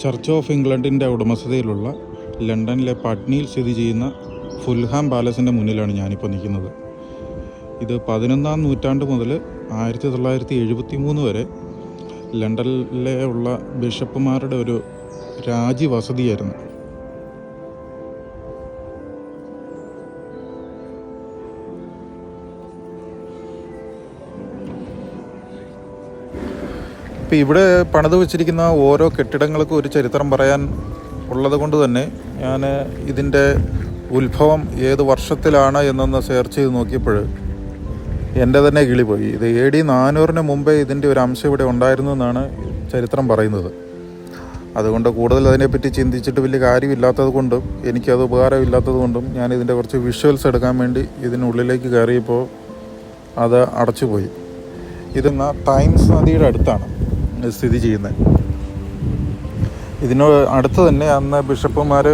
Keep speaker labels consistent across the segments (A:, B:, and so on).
A: Church of ഇംഗ്ലണ്ടിന്റെ ഉടമസ്ഥതയിലുള്ള ലണ്ടനിലെ പട്നിയിൽ സ്ഥിതി ചെയ്യുന്ന ഫുൽഹാം പാലസിന്റെ മുന്നിലാണ് ഞാനിപ്പോൾ നിൽക്കുന്നത്. ഇത് പതിനൊന്നാം നൂറ്റാണ്ട് മുതൽ ആയിരത്തി തൊള്ളായിരത്തി എഴുപത്തി മൂന്ന് വരെ ലണ്ടനിലെ ഉള്ള ബിഷപ്പുമാരുടെ ഒരു രാജ്യവസതിയായിരുന്നു. ഇപ്പം ഇവിടെ പണിത് വെച്ചിരിക്കുന്ന ഓരോ കെട്ടിടങ്ങൾക്കും ഒരു ചരിത്രം പറയാൻ ഉള്ളത് കൊണ്ട് തന്നെ ഞാൻ ഇതിന്റെ ഉത്ഭവം ഏത് വർഷത്തിലാണ് എന്നൊന്ന് സെർച്ച് ചെയ്ത് നോക്കിയപ്പോൾ എന്റെ തന്നെ കിളി പോയി. ഇത് എ ഡി നാനൂറിന് മുമ്പേ ഇതിന്റെ ഒരു അംശം ഇവിടെ ഉണ്ടായിരുന്നു എന്നാണ് ചരിത്രം പറയുന്നത്. അതുകൊണ്ട് കൂടുതൽ അതിനെപ്പറ്റി ചിന്തിച്ചിട്ട് വലിയ കാര്യമില്ലാത്തത് കൊണ്ടും എനിക്കത് ഉപകാരമില്ലാത്തത് കൊണ്ടും ഞാൻ ഇതിന്റെ കുറച്ച് വിഷ്വൽസ് എടുക്കാൻ വേണ്ടി ഇതിനുള്ളിലേക്ക് കയറിയപ്പോൾ അത് അടച്ചുപോയി. ഇതെന്ന ടൈംസ് നദിയുടെ അടുത്താണ്. സ്ഥിതി ചെയ്യുന്നത്. ഇതിനോ അടുത്ത് തന്നെ അന്ന് ബിഷപ്പുമാർ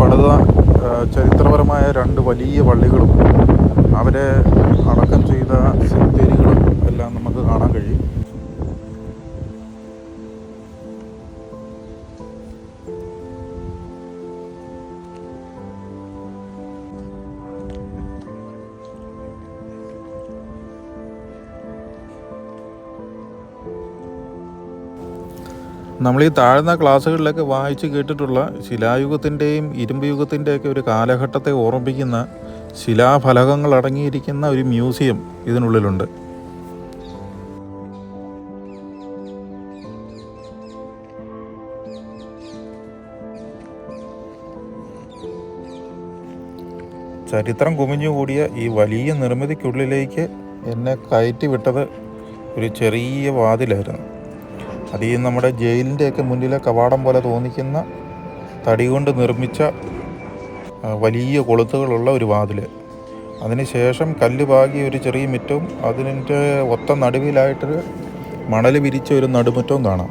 A: പണിത ചരിത്രപരമായ രണ്ട് വലിയ പള്ളികളും അവരെ അടക്കം ചെയ്ത നമ്മൾ ഈ താഴ്ന്ന ക്ലാസ്സുകളിലൊക്കെ വായിച്ച് കേട്ടിട്ടുള്ള ശിലായുഗത്തിന്റെയും ഇരുമ്പ് യുഗത്തിന്റെയൊക്കെ ഒരു കാലഘട്ടത്തെ ഓർമ്മിപ്പിക്കുന്ന ശിലാഫലകങ്ങൾ അടങ്ങിയിരിക്കുന്ന ഒരു മ്യൂസിയം ഇതിനുള്ളിലുണ്ട്. ചരിത്രം കുമിഞ്ഞുകൂടിയ ഈ വലിയ നിർമ്മിതിക്കുള്ളിലേക്ക് എന്നെ കയറ്റി വിട്ടത് ഒരു ചെറിയ വാതിലായിരുന്നു. അത് ഈ നമ്മുടെ ജയിലിന്റെയൊക്കെ മുന്നിലെ കവാടം പോലെ തോന്നിക്കുന്ന തടി കൊണ്ട് നിർമ്മിച്ച വലിയ കൊളുത്തുകളുള്ള ഒരു വാതിൽ അതിനുശേഷം കല്ല് പാകിയ ഒരു ചെറിയ മുറ്റവും അതിന്റെ ഒത്ത നടുവിലായിട്ടൊരു മണൽ വിരിച്ച ഒരു നടുമുറ്റവും കാണാം.